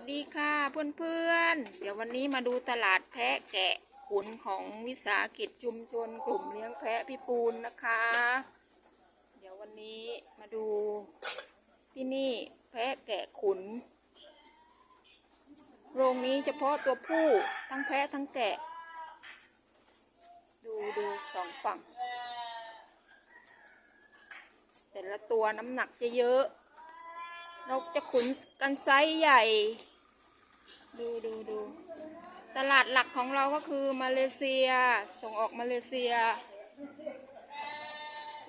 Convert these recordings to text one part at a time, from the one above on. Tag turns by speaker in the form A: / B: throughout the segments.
A: วัสดีค่ะเพื่อนๆ เดี๋ยววันนี้มาดูตลาดแพะแกะขุนของวิสาหกิจชุมชนกลุ่มเลี้ยงแพะพี่ปูนนะคะ เดี๋ยววันนี้มาดูที่นี่แพะแกะขุน โรงนี้เฉพาะตัวผู้ทั้งแพะทั้งแกะ ดูดูสองฝั่ง แต่ละตัวน้ำหนักจะเยอะ เราจะขุนกันไซส์ใหญ่ ดูดูดูตลาดหลักของเราก็คือมาเลเซีย ส่งออกมาเลเซีย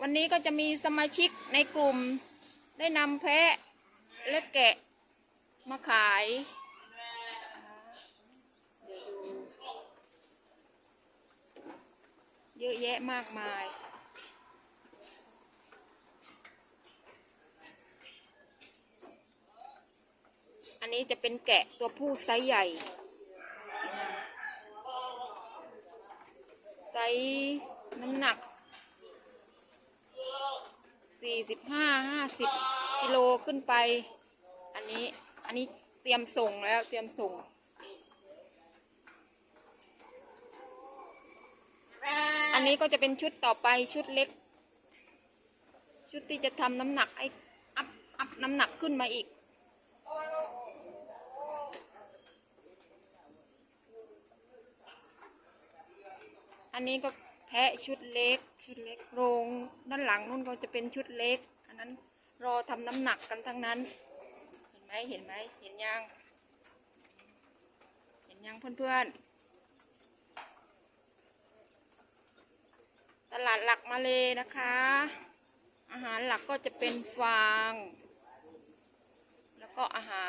A: วันนี้ก็จะมีสมาชิกในกลุ่มได้นำแพะและแกะมาขายเยอะแยะมากมาย นนี้จะเป็นแกะตัวผู้ไซส์ใหญ่ ไซส์น้ำหนัก 45 50 กิโลขึ้นไป อันนี้ อันนี้เตรียมส่งแล้วเตรียมส่งอันนี้ก็จะเป็นชุดต่อไปชุดเล็ก ชุดที่จะทำน้ำหนักให้อัพอัพน้ำหนักขึ้นมาอีก อันนี้ก็แพะชุดเล็ก ชุดเล็กโรงด้านหลังนู่นก็จะเป็นชุดเล็ก อันนั้นรอทำน้ำหนักกันทั้งนั้น เห็นไหมเห็นไหมเห็นยังเห็นยังเพื่อนๆตลาดหลักมาเลยนะคะ อาหารหลักก็จะเป็นฟาง แล้วก็อาหาร